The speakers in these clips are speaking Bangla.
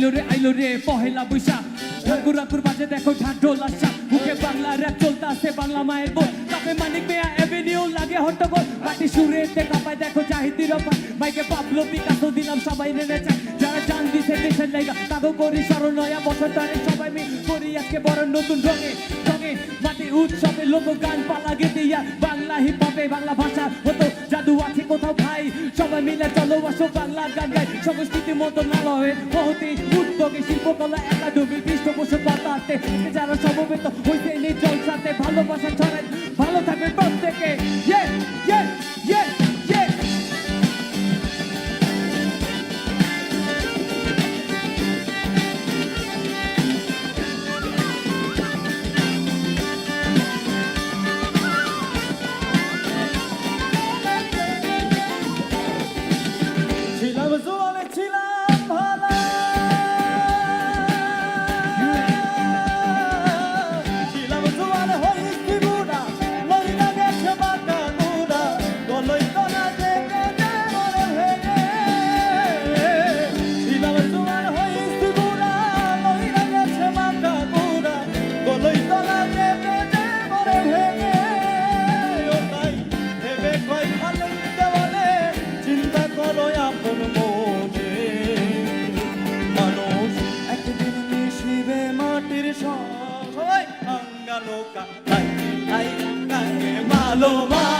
আইলো রে আইলো রে, পহেলা বৈশাখ। ঠাকুর আকুর বাজে দেখো ঢাড্ডোল আসা। বুকে বাংলা র্যাপ চলতে আছে বাংলা মায়ের বোন। কাপে মানিক মেয়া এভিনিউ লাগে হট্টগোল। পাটি সুরেতে কাপায় দেখো জাহিদির অফার। মাইকে পাবলো পিকাসো দিলাম, সবাই নেনে চায়। যারা জান দিছে দেশের লাইগা তাগো করি স্মরণ নয়া বছর ধরে সবাই মিল করি আজকে বড় নতুন রঙে রঙে। মাটি উৎসবে লোক গান পালা গেতে ইয়া বাংলা হিপ হপে বাংলা ভাষা হতো, জাদু আছে কোথাও ভাই। সবাই মিলে চলো আসো বাংলা গান গাই। সংস্কৃতি মতো নালা হয়ে বহুতে উদ্যোগে শিল্পকলা একাডেমির পৃষ্ঠপোষক পাতাতে যারা সমবেত হইতে নিজ জলসাতে ভালোবাসা মালো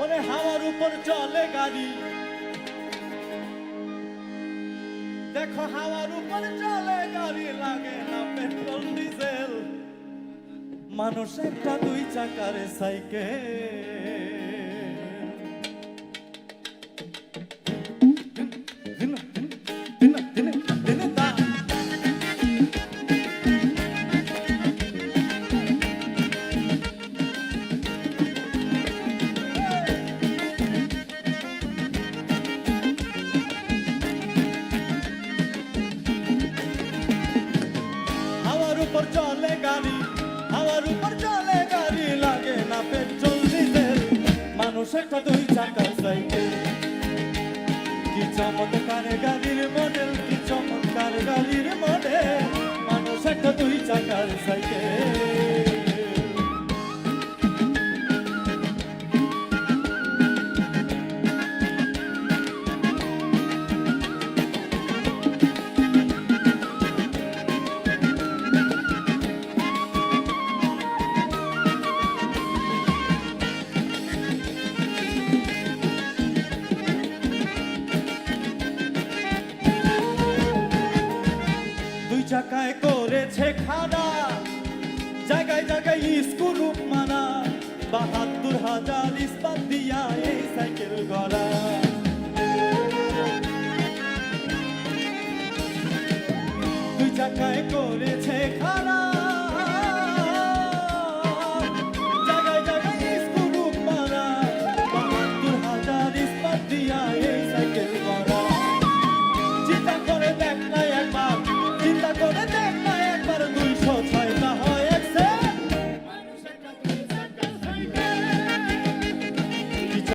ওরে হাওয়ার উপর চলে গাড়ি। দেখো হাওয়ার উপর চলে গাড়ি লাগে না পেট্রোল, ডিজেল। মানুষ একটা দুই চাকার সাইকেল। একটা দুই চাকার সাইকেল। কি চমৎকার গাড়ির জায়গায় করেছে খাদা। জায়গায় জায়গায় স্কুল মানা। বাহাত্তর হাজার ইস্পাত দিয়া এই সাইকেল গড়া। দুই জায়গায় করেছে খারাপ